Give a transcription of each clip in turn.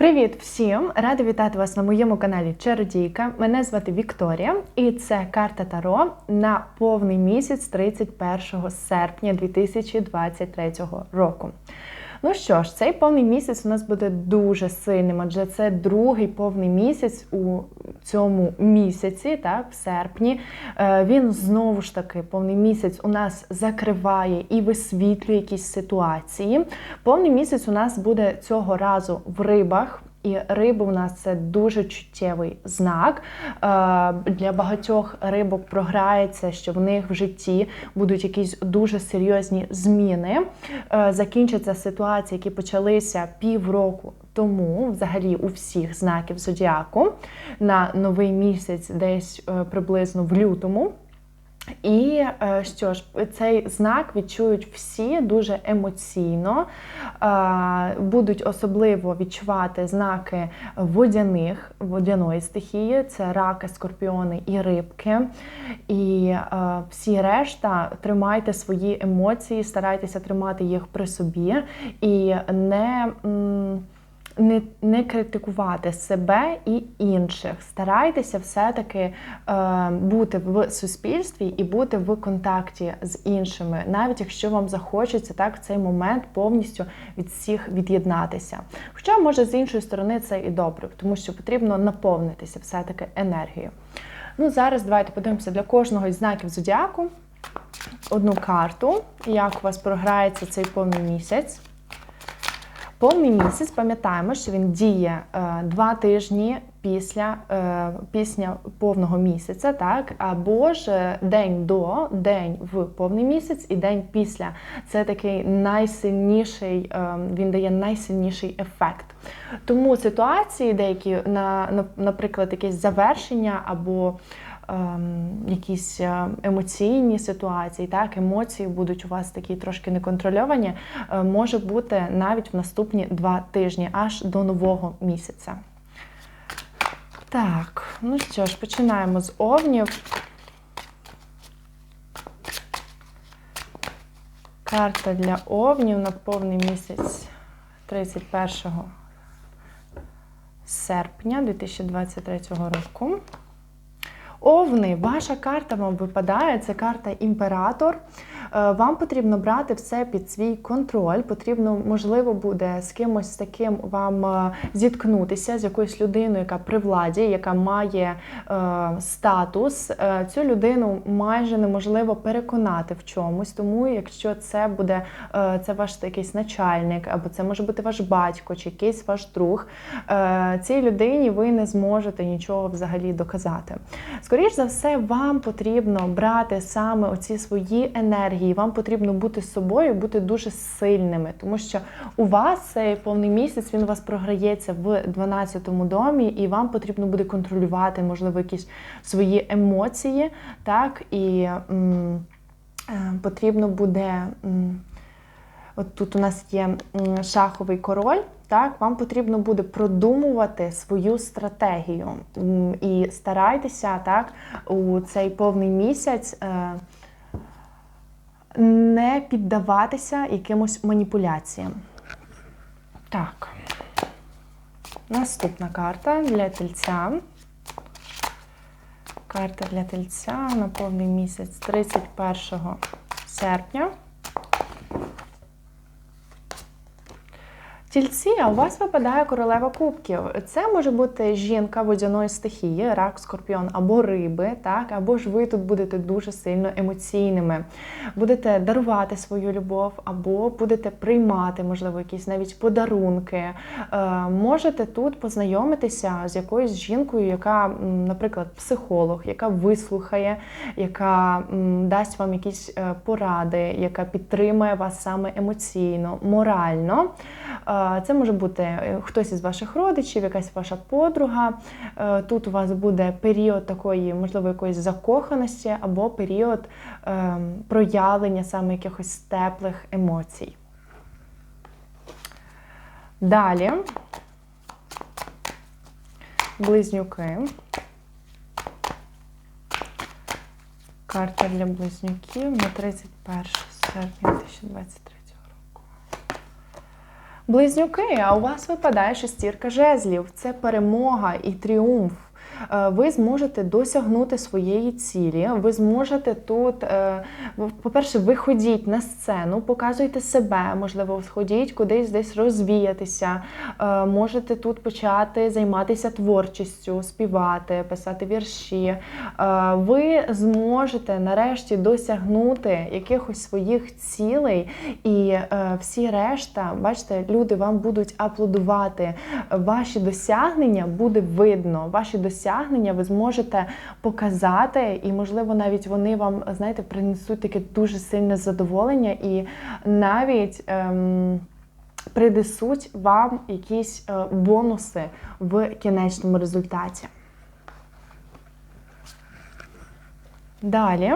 Привіт всім! Рада вітати вас на моєму каналі Чародійка. Мене звати Вікторія, і це карта Таро на повний місяць 31 серпня 2023 року. Ну що ж, цей повний місяць у нас буде дуже сильним, адже це другий повний місяць у цьому місяці, так, в серпні. Е, він знову ж таки повний місяць у нас закриває і висвітлює якісь ситуації. Повний місяць у нас буде цього разу в рибах. І риби у нас це дуже чуттєвий знак. Е, для багатьох рибок програється, що в них в житті будуть якісь дуже серйозні зміни. Е, закінчаться ситуації, які почалися півроку тому, взагалі, у всіх знаків зодіаку на новий місяць, десь е, приблизно в лютому. І е, що ж, цей знак відчують всі дуже емоційно, е, будуть особливо відчувати знаки водяних, водяної стихії, це раки, скорпіони і рибки. І е, всі решта тримайте свої емоції, старайтеся тримати їх при собі. І не не не критикувати себе і інших. Старайтеся все-таки е, бути в суспільстві і бути в контакті з іншими, навіть якщо вам захочеться так в цей момент повністю від всіх від'єднатися. Хоча, може, з іншої сторони, це і добре, тому що потрібно наповнитися все-таки енергією. Ну, Зараз давайте подивимося для кожного із знаків зодіаку одну карту, як у вас програється цей повний місяць. Повний місяць, пам'ятаємо, що він діє е, два тижні після е, після повного місяця, так, або ж е, день до, день в повний місяць і день після. Це такий найсильніший, він дає найсильніший ефект. Тому ситуації, деякі, на, наприклад, якесь завершення або якісь е, емоційні ситуації, так, емоції будуть у вас такі трошки неконтрольовані, е, може бути навіть в наступні два тижні, аж до нового місяця. Так, ну що ж, починаємо з овнів. Карта для овнів на повний місяць 31 серпня 2023 року. Овни, ваша карта вам випадає, це карта імператор. Е, вам потрібно брати все під свій контроль. Потрібно, можливо, буде з кимось таким вам е, зіткнутися, з якоюсь людиною, яка при владі, яка має е, статус. Цю людину майже неможливо переконати в чомусь. Тому, якщо це буде це ваш якийсь начальник, або це може бути ваш батько, чи якийсь ваш друг, цій людині ви не зможете нічого взагалі доказати. Скоріше за все, вам потрібно брати саме оці свої енергії, вам потрібно бути з собою, бути дуже сильними, тому що у вас цей повний місяць він у вас програється в 12-му домі, і вам потрібно буде контролювати, можливо, якісь свої емоції, так, і м, е, потрібно буде. М, От тут у нас є шаховий король. Так, вам потрібно буде продумувати свою стратегію і старайтеся так, у цей повний місяць е, не піддаватися якимось маніпуляціям. Так, наступна карта для тельця. Карта для тельця на повний місяць 31 серпня. Тільці, а у вас випадає королева кубків. Це може бути жінка водяної стихії, рак, скорпіон або риби, так, або ж ви тут будете дуже сильно емоційними. Будете дарувати свою любов, або будете приймати, можливо, якісь навіть подарунки. Е, можете тут познайомитися з якоюсь жінкою, яка, наприклад, психолог, яка вислухає, яка дасть вам якісь е, поради, яка підтримує вас саме емоційно, морально. Це може бути е, хтось із ваших родичів, якась ваша подруга. Е, тут у вас буде період такої, можливо, якоїсь закоханості або період ем, проявлення саме якихось теплих емоцій. Далі близнюки. Карта для близнюків на 31 серпня 2023 Близнюки, а у вас випадає шестірка жезлів. Це перемога і тріумф. Е, Ви зможете досягнути своєї цілі. Ви зможете тут, е, по-перше, виходіть на сцену, показуйте себе, можливо, сходіть кудись десь розвіятися. Е, Можете тут почати займатися творчістю, співати, писати вірші. Ви зможете нарешті досягнути якихось своїх цілей, і всі решта, бачите, люди вам будуть аплодувати. Ваші досягнення буде видно. Ваші досягнення ви зможете показати, і, можливо, навіть вони вам, знаєте, принесуть таке дуже сильне задоволення і навіть. Ем, Принесуть вам якісь е, бонуси в кінечному результаті. Далі.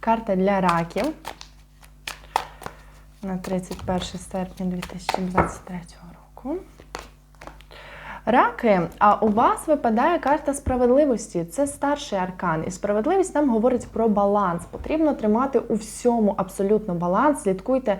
Карта для раків на 31 серпня 2023 року. Раки, а у вас випадає карта справедливості. Це старший аркан. І справедливість нам говорить про баланс. Потрібно тримати у всьому абсолютно баланс. Слідкуйте,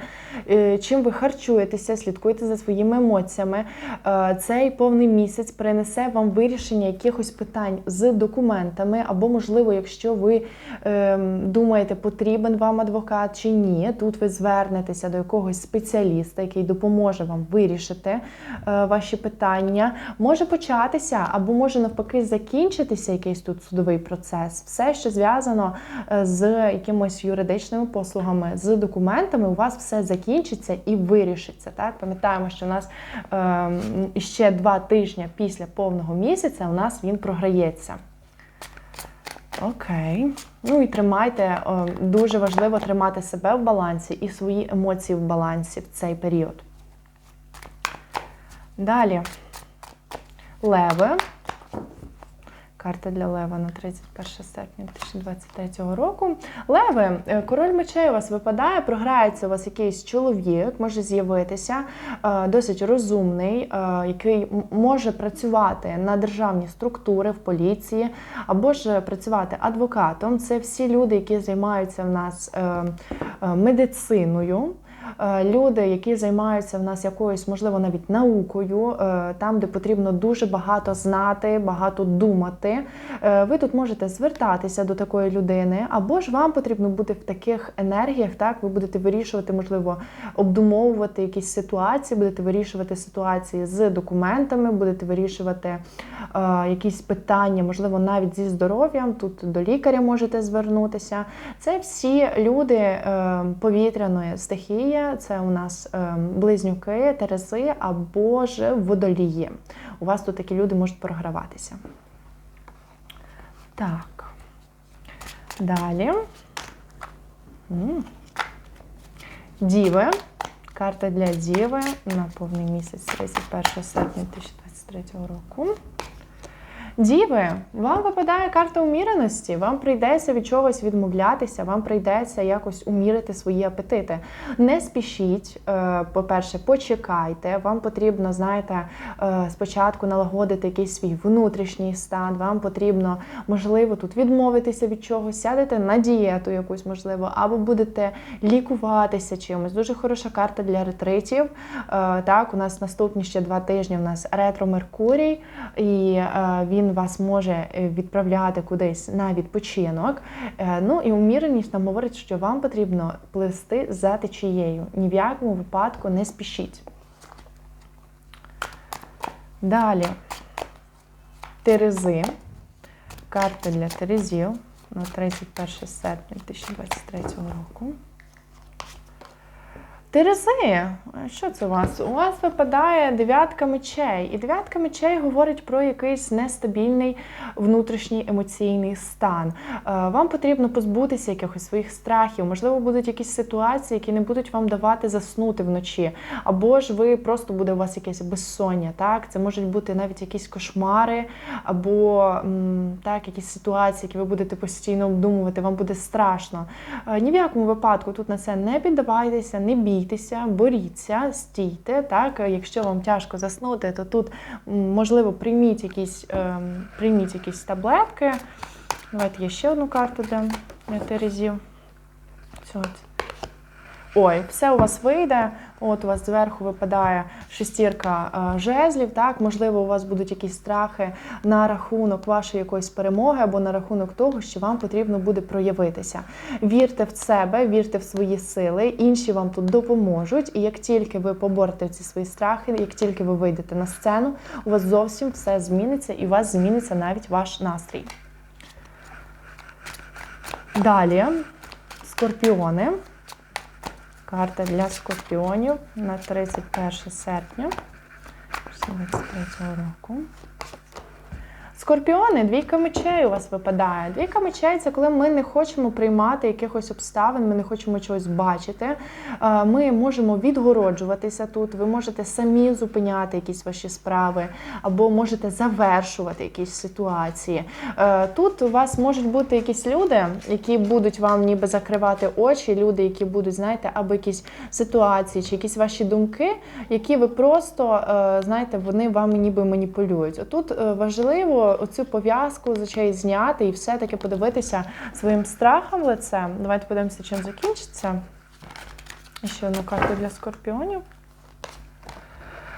е, чим ви харчуєтеся, слідкуйте за своїми емоціями. Е, Цей повний місяць принесе вам вирішення якихось питань з документами, або, можливо, якщо ви е, думаєте, потрібен вам адвокат чи ні, тут ви звернетеся до якогось спеціаліста, який допоможе вам вирішити е, ваші питання. Може початися, або може навпаки закінчитися якийсь тут судовий процес. Все, що зв'язано е, з якимось юридичними послугами, з документами, у вас все закінчиться і вирішиться. Так, пам'ятаємо, що у нас е, ще два тижні після повного місяця у нас він програється. Окей. Ну і тримайте, е, дуже важливо тримати себе в балансі і свої емоції в балансі в цей період. Далі. Леви. Карта для Лева на 31 серпня 2023 року. Леви, е, король мечей у вас випадає, програється у вас якийсь чоловік, може з'явитися, е, досить розумний, е, який може працювати на державні структури в поліції, або ж працювати адвокатом. Це всі люди, які займаються в нас медициною. Е, Люди, які займаються в нас якоюсь, можливо, навіть наукою, е, там, де потрібно дуже багато знати, багато думати. Е, Ви тут можете звертатися до такої людини, або ж вам потрібно бути в таких енергіях. Так, ви будете вирішувати, можливо, обдумовувати якісь ситуації, будете вирішувати ситуації з документами, будете вирішувати якісь питання, можливо, навіть зі здоров'ям. Тут до лікаря можете звернутися. Це всі люди повітряної стихії. Це у нас е, близнюки, терези або ж водолії. У вас тут такі люди можуть програватися. Так. Далі. Діви. Карта для Діви на повний місяць 31 серпня 2023 року. Діви, вам випадає карта уміреності, вам прийдеться від чогось відмовлятися, вам прийдеться якось умірити свої апетити. Не спішіть, е, по-перше, почекайте. Вам потрібно, знаєте, е, спочатку налагодити якийсь свій внутрішній стан. Вам потрібно, можливо, тут відмовитися від чогось, сядете на дієту якусь, можливо, або будете лікуватися чимось. Дуже хороша карта для ретритів. Е, Так, у нас наступні ще два тижні. У нас ретро Меркурій, і е, він вас може е, відправляти кудись на відпочинок. Е, Ну і уміреність нам говорить, що вам потрібно плисти за течією. Ні в якому випадку не спішіть. Далі. Терези. Карта для Терезів на 31 серпня 2023 року. Терези, що це у вас? У вас випадає дев'ятка мечей. І дев'ятка мечей говорить про якийсь нестабільний внутрішній емоційний стан. Е, Вам потрібно позбутися якихось своїх страхів. Можливо, будуть якісь ситуації, які не будуть вам давати заснути вночі. Або ж ви просто буде у вас якесь безсоння. Так, це можуть бути навіть якісь кошмари, або так, якісь ситуації, які ви будете постійно обдумувати. Вам буде страшно. Е, Ні в якому випадку тут на це не піддавайтеся, не бійтеся, боріться, стійте. Так, якщо вам тяжко заснути, то тут можливо прийміть якісь, е, прийміть якісь таблетки. Давайте я ще одну карту дам. для терезів. Ой, все у вас вийде. От у вас зверху випадає шестірка е, жезлів. Так, можливо, у вас будуть якісь страхи на рахунок вашої якоїсь перемоги або на рахунок того, що вам потрібно буде проявитися. Вірте в себе, вірте в свої сили, інші вам тут допоможуть. І як тільки ви поборете ці свої страхи, як тільки ви вийдете на сцену, у вас зовсім все зміниться, і у вас зміниться навіть ваш настрій. Далі скорпіони. Карта для скорпіонів на 31 серпня 2023 року. Скорпіони, двійка мечей у вас випадає. Двійка мечей це коли ми не хочемо приймати якихось обставин, ми не хочемо чогось бачити. Е, Ми можемо відгороджуватися тут. Ви можете самі зупиняти якісь ваші справи, або можете завершувати якісь ситуації. Е, Тут у вас можуть бути якісь люди, які будуть вам ніби закривати очі, люди, які будуть, знаєте, або якісь ситуації, чи якісь ваші думки, які ви просто е, знаєте, вони вами ніби маніпулюють. Тут важливо оцю пов'язку з очей зняти і все-таки подивитися своїм страхом в лице. Давайте подивимося, чим закінчиться. І ще одну карту для скорпіонів.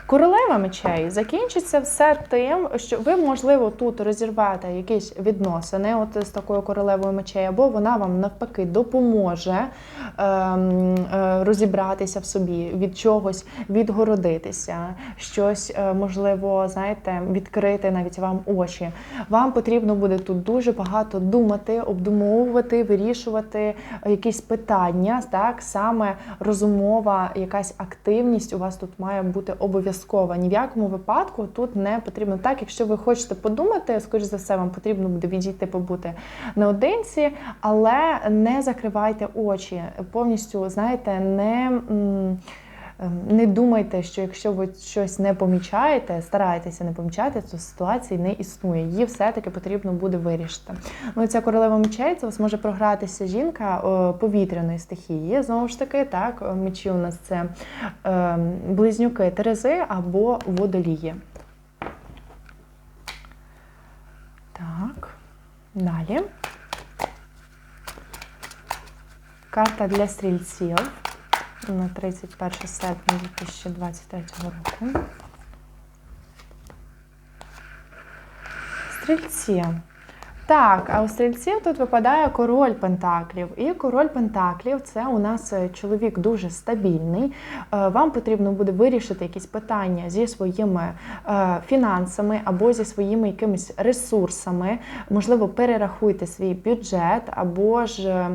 Королева мечей закінчиться все тим, що ви, можливо, тут розірвете якісь відносини, от з такою королевою мечей, або вона вам навпаки допоможе ем, е, розібратися в собі, від чогось відгородитися, щось, е, можливо, знаєте, відкрити навіть вам очі. Вам потрібно буде тут дуже багато думати, обдумовувати, вирішувати якісь питання. Так, саме розумова, якась активність у вас тут має бути обов'язкова. Ні в якому випадку тут не потрібно так. Якщо ви хочете подумати, скоріш за все, вам потрібно буде відійти побути наодинці, але не закривайте очі. Повністю, знаєте, не. Ем, Не думайте, що якщо ви щось не помічаєте, стараєтеся не помічати, то ситуації не існує. Її все-таки потрібно буде вирішити. Ну, ця королева мечей, це у вас може програтися жінка повітряної стихії. Знову ж таки, так, е, мечі у нас це е, близнюки Терези або водолії. Так, далі. Карта для стрільців на 31 серпня 2023 року. Стрільці. Так, а у стрільців тут випадає король Пентаклів. І король Пентаклів це у нас е, чоловік дуже стабільний. Е, Вам потрібно буде вирішити якісь питання зі своїми е, фінансами або зі своїми якимись ресурсами. Можливо, перерахуйте свій бюджет, або ж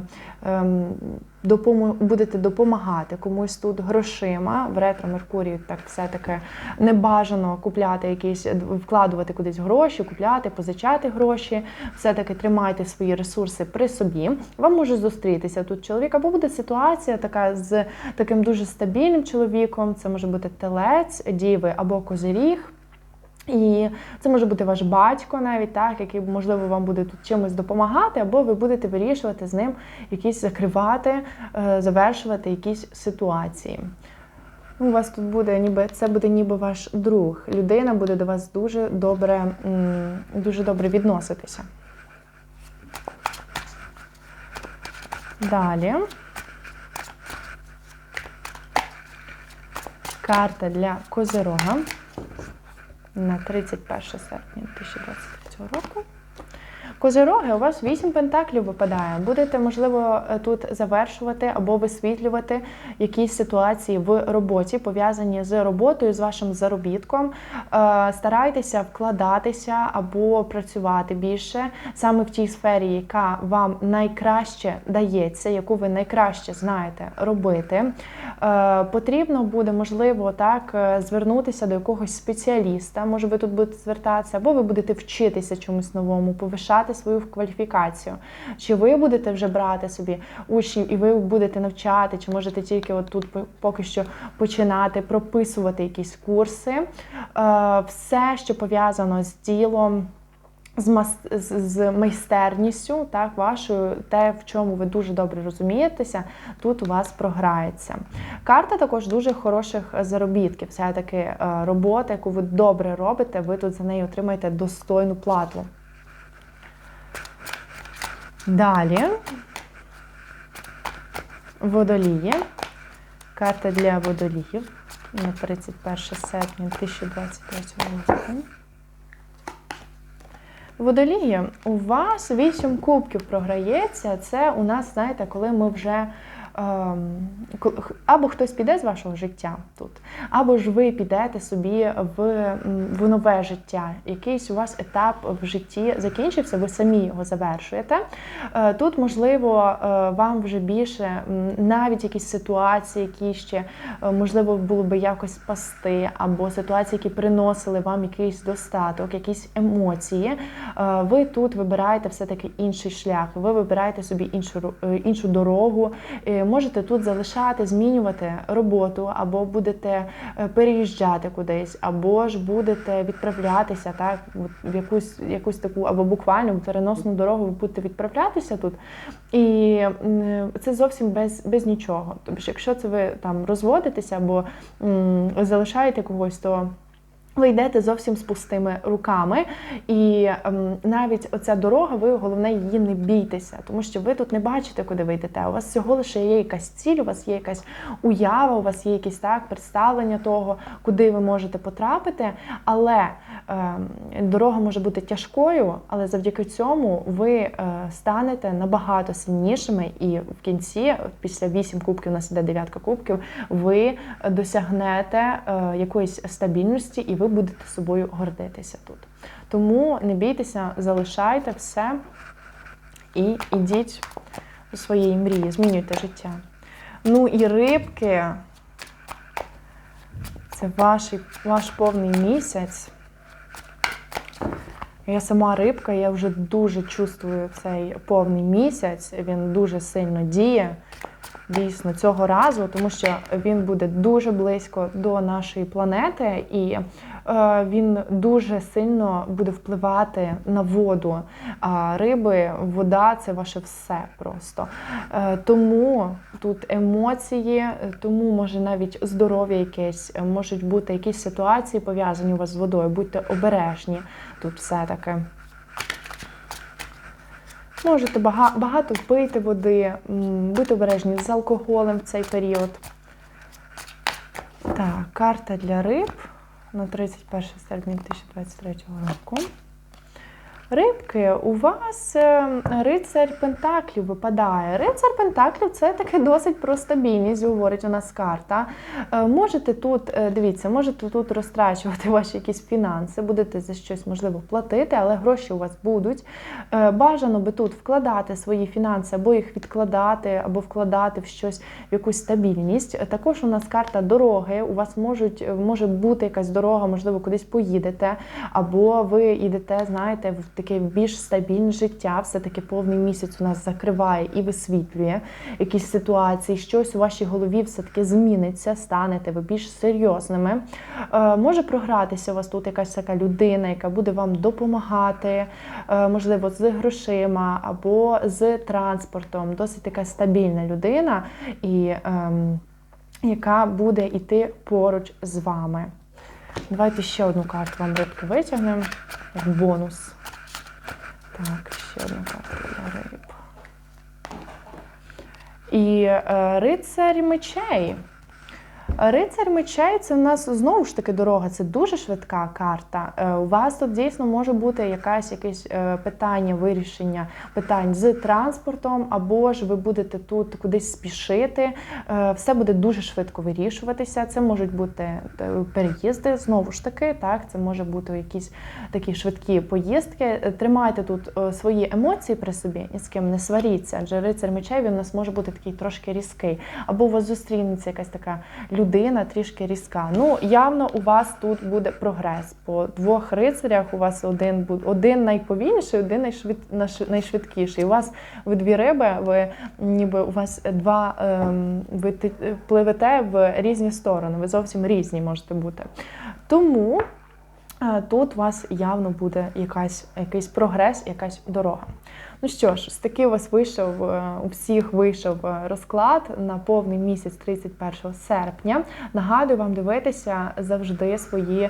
ем, будете допомагати комусь тут грошима. В ретро Меркурію так все-таки не бажано купляти якісь, вкладувати кудись гроші, купляти, позичати гроші. Все-таки тримайте свої ресурси при собі. Вам може зустрітися тут чоловік, або буде ситуація така з таким дуже стабільним чоловіком. Це може бути телець, діви або козиріг. І це може бути ваш батько, навіть так, який можливо вам буде тут чимось допомагати, або ви будете вирішувати з ним якісь закривати, е, завершувати якісь ситуації. Ну, У вас тут буде ніби це буде ніби ваш друг. Людина буде до вас дуже добре, дуже добре відноситися. Далі. Карта для Козирога на 31 серпня 2023 року. Козироги, у вас 8 пентаклів випадає. Будете, можливо, тут завершувати або висвітлювати якісь ситуації в роботі, пов'язані з роботою, з вашим заробітком. Е, Старайтеся вкладатися або працювати більше саме в тій сфері, яка вам найкраще дається, яку ви найкраще знаєте робити. Е, Потрібно буде, можливо, так е, звернутися до якогось спеціаліста. Може, ви тут будете звертатися, або ви будете вчитися чомусь новому, повишати свою кваліфікацію. Чи ви будете вже брати собі учнів, і ви будете навчати, чи можете тільки от тут поки що починати прописувати якісь курси. Е, Все, що пов'язано з ділом. З, мас... з майстерністю, так, вашою, те, в чому ви дуже добре розумієтеся, тут у вас програється. Карта також дуже хороших заробітків. Все-таки е, робота, яку ви добре робите, ви тут за неї отримаєте достойну плату. Далі водолії. Карта для водоліїв на 31 серпня 2023 року. Водолії, у вас вісім кубків програється. Це у нас, знаєте, коли ми вже або хтось піде з вашого життя тут, або ж ви підете собі в, в нове життя. Якийсь у вас етап в житті закінчився, ви самі його завершуєте. Е, Тут, можливо, е, вам вже більше навіть якісь ситуації, які ще е, можливо було би якось спасти, або ситуації, які приносили вам якийсь достаток, якісь емоції. Ви тут вибираєте все-таки інший шлях. Ви вибираєте собі іншу іншу дорогу. Можете тут залишати, змінювати роботу, або будете е, переїжджати кудись, або ж будете відправлятися так в якусь якусь таку, або буквально в переносну дорогу ви будете відправлятися тут. І це зовсім без, без нічого. Тобто, якщо це ви там розводитеся або м, залишаєте когось, то ви йдете зовсім з пустими руками, і ем, навіть оця дорога, ви головне її не бійтеся, тому що ви тут не бачите, куди ви йдете. У вас всього лише є якась ціль, у вас є якась уява, у вас є якісь так представлення того, куди ви можете потрапити. Але дорога може бути тяжкою, але завдяки цьому ви е, станете набагато сильнішими, і в кінці, після 8 кубків, у нас іде дев'ятка кубків, ви досягнете е, якоїсь стабільності і ви будете собою гордитися тут. Тому не бійтеся, залишайте все і йдіть до своєї мрії, змінюйте життя. Ну і рибки. Це ваш, ваш повний місяць. Я сама рибка, я вже дуже чувствую цей повний місяць. Він дуже сильно діє. Дійсно, цього разу, тому що він буде дуже близько до нашої планети, і він дуже сильно буде впливати на воду. А риби, вода це ваше все просто. Е, тому тут емоції, е, тому може навіть здоров'я якесь, е, можуть бути якісь ситуації пов'язані у вас з водою. Будьте обережні тут все-таки. Можете багато пити води, будьте обережні з алкоголем в цей період. Так, карта для риб на 31 серпня 2023 року. Рибки, у вас е, рицарь Пентаклів випадає. Рицар Пентаклів це таке досить про стабільність, говорить у нас карта. Е, Можете тут, е, дивіться, можете тут розтрачувати ваші якісь фінанси, будете за щось можливо платити, але гроші у вас будуть. Бажано би тут вкладати свої фінанси, або їх відкладати, або вкладати в щось, в якусь стабільність. Також у нас карта дороги. У вас можуть може бути якась дорога, можливо, кудись поїдете, або ви йдете, знаєте, в таке більш стабільне життя. Все таки повний місяць у нас закриває і висвітлює якісь ситуації. Щось у вашій голові все таки зміниться, станете ви більш серйозними. Е, Може програтися у вас тут якась така людина, яка буде вам допомагати, е, можливо, з грошима або з транспортом. Досить така стабільна людина, і ем, яка буде йти поруч з вами. Давайте ще одну карту вам рибки витягнемо як бонус. Так, ще одна карта для риб. І е, рицарь мечей. Рицар мечей це в нас знову ж таки дорога, це дуже швидка карта. Е, У вас тут дійсно може бути якась якесь е, питання вирішення питань з транспортом, або ж ви будете тут кудись спішити. Е, Все буде дуже швидко вирішуватися. Це можуть бути переїзди, знову ж таки, так, це може бути якісь такі швидкі поїздки. Тримайте тут свої емоції при собі, ні з ким не сваріться, адже рицар мечей він у нас може бути такий трошки різкий. Або у вас зустрінеться якась така людина трішки різка. Ну, явно у вас тут буде прогрес. По двох рицарях у вас один один найповільніший, один найшвид, найшвидкіший. У вас ви дві риби, ви ніби у вас два ем, ви пливете в різні сторони. Ви зовсім різні можете бути. Тому. е, Тут у вас явно буде якась, якийсь прогрес, якась дорога. Ну що ж, з таки у вас вийшов е, у всіх вийшов е, розклад на повний місяць 31 серпня. Нагадую вам дивитися завжди свої е,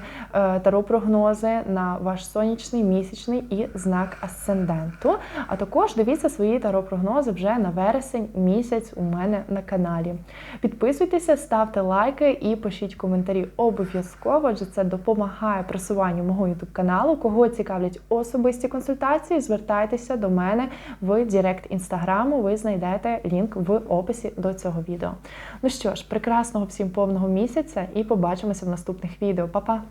таро-прогнози на ваш сонячний, місячний і знак асценденту. А також дивіться свої таро-прогнози вже на вересень місяць у мене на каналі. Підписуйтеся, ставте лайки і пишіть коментарі обов'язково, адже це допомагає просуванню мого youtube каналу. Кого цікавлять особисті консультації, звертайтеся до мене в Директ інстаграму. Ви знайдете лінк в описі до цього відео. Ну що ж, прекрасного всім повного місяця і побачимося в наступних відео. Па-па!